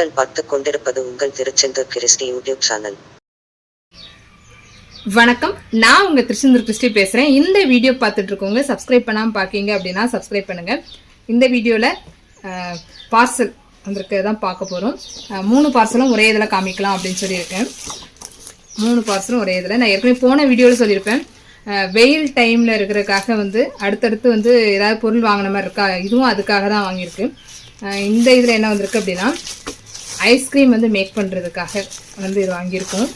நீங்கள் பார்த்துக் கொண்டிருப்பது உங்கள் திருச்செந்தூர் கிறிஸ்டி யூடியூப் சேனல். வணக்கம். நான் உங்க திருச்செந்தூர் கிறிஸ்டி பேசுகிறேன் இந்த வீடியோ பார்த்துட்டு இருக்கவங்க சப்ஸ்கிரைப் பண்ணாமல் பாக்கீங்க அப்படின்னா சப்ஸ்கிரைப் பண்ணுங்க. இந்த வீடியோவில் பார்சல் வந்திருக்க தான் பார்க்க போறோம். மூணு பார்சலும் ஒரே இதில் காமிக்கலாம் அப்படின்னு சொல்லியிருக்கேன். மூணு பார்சலும் ஒரே இதில். நான் ஏற்கனவே போன வீடியோவில் சொல்லியிருப்பேன். வெயில் டைமில் இருக்கிறதுக்காக வந்து அடுத்தடுத்து வந்து ஏதாவது பொருள் வாங்கின மாதிரி இருக்கா? இதுவும் அதுக்காக தான் வாங்கியிருக்கு. இந்த இதில் என்ன வந்திருக்கு அப்படின்னா ஐஸ்கிரீம் வந்து மேக் பண்ணுறதுக்காக வந்து இது வாங்கியிருக்கோம்.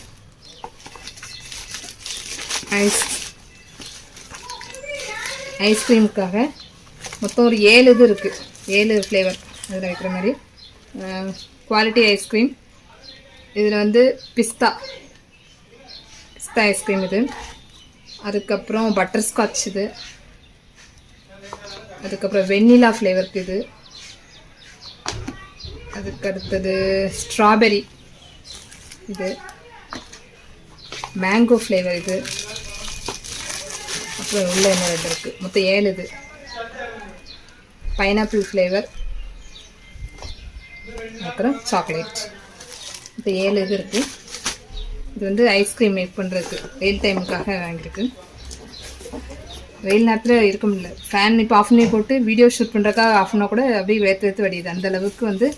ஐஸ் ஐஸ்கிரீமுக்காக மொத்தம் ஒரு ஏழு இது இருக்குது ஏழு ஃப்ளேவர் அதில் வைக்கிற மாதிரி. குவாலிட்டி ஐஸ்கிரீம் இதில் வந்து பிஸ்தா. பிஸ்தா ஐஸ்கிரீம் இது. அதுக்கப்புறம் பட்டர்ஸ்காட்ச் இது. அதுக்கப்புறம் வெண்ணிலா ஃப்ளேவருக்கு இது. அதுக்கு அடுத்தது ஸ்ட்ராபெரி இது மேங்கோ ஃப்ளேவர் இது. அப்புறம் உள்ள என்ன ரெண்டு இருக்குது மொத்தம் ஏழு இது. பைனாப்பிள் ஃப்ளேவர் அப்புறம் சாக்லேட் இப்போ ஏழு இது இருக்குது இது வந்து ஐஸ்கிரீம் மேக் பண்ணுறதுக்கு வெயில் டைமுக்காக வாங்கியிருக்கு. வெயில் நேரத்தில் இருக்க முடியல. ஃபேன் இப்போ ஆஃப் பண்ணி போட்டு வீடியோ ஷூட் பண்ணுறதுக்காக ஆஃப் பண்ணால் கூட அப்படியே வேர்த்து வேர்த்து வடியுது அந்த அளவுக்கு வந்து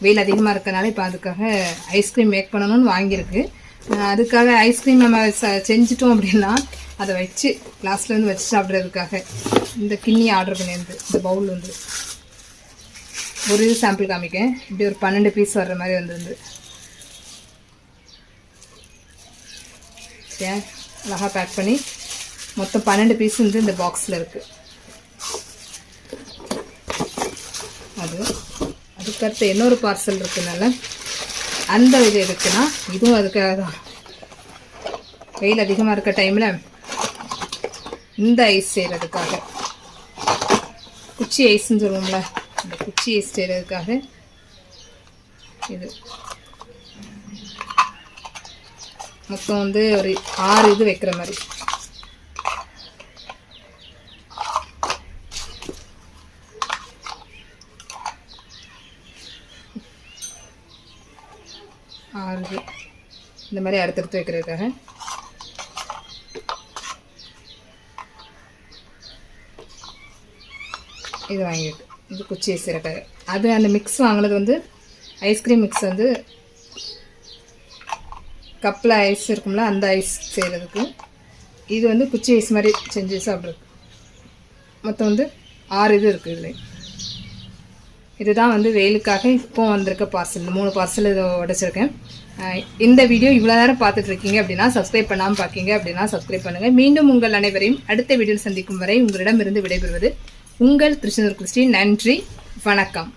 வெயில் அதிகமாக இருக்கனால இப்போ அதுக்காக ஐஸ்கிரீம் மேக் பண்ணணும்னு வாங்கியிருக்கு. அதுக்காக ஐஸ்கிரீம் நம்ம ச- செஞ்சுட்டோம் அப்படின்னா அதை வச்சு கிளாஸ்லேருந்து வச்சு சாப்பிட்றதுக்காக இந்த கிண்ணி ஆர்டர் பண்ணியிருந்து இந்த பவுல் வந்து ஒரு இது சாம்பிள் காமிக்கேன். இப்படி ஒரு பன்னெண்டு பீஸ் வர்ற மாதிரி வந்துருந்து. சரியா? அழகாக பேக் பண்ணி மொத்தம் பன்னெண்டு பீஸ் வந்து இந்த பாக்ஸில் இருக்குது அது கருத்து இன்னொரு பார்சல் இருக்குனால அந்த இது எதுக்குன்னா இதுவும் அதுக்காக தான். வெயில் அதிகமாக இருக்க டைமில் இந்த ஐஸ் செய்கிறதுக்காக குச்சி ஐஸ்ன்னு சொல்லுவோம்ல இந்த குச்சி ஐஸ் செய்கிறதுக்காக இது. மொத்தம் வந்து ஒரு ஆறு இது வைக்கிற மாதிரி. ஆறு இந்த மாதிரி அடுத்தடுத்து வைக்கிறதுக்காக. இது வாங்கிட்டு. இது குச்சி சிறக்காக அது அந்த மிக்ஸ் வாங்கினது வந்து ஐஸ்கிரீம் மிக்ஸ் வந்து கப்பில் ஐஸ் இருக்கும்ல அந்த ஐஸ் செய்கிறதுக்கு இது வந்து குச்சி ஐஸ் மாதிரி செஞ்சு சாப்பிட்றது மொத்தம் வந்து ஆறு இது இருக்குது இதில் இதுதான் வந்து வெயிலுக்காக இப்போ வந்திருக்க பார்சல் இந்த மூணு பார்சல் இதை உடைச்சிருக்கேன். இந்த வீடியோ இவ்வளோ நேரம் பார்த்துட்ருக்கீங்க அப்படின்னா சப்ஸ்கிரைப் பண்ணாமல் பார்க்கீங்க அப்படின்னா சப்ஸ்கிரைப் பண்ணுங்கள் மீண்டும் உங்கள் அனைவரையும் அடுத்த வீடியோவில் சந்திக்கும் வரை உங்களிடமிருந்து விடைபெறுவது உங்கள் திருச்செந்தூர் கிறிஸ்டி. நன்றி. வணக்கம்.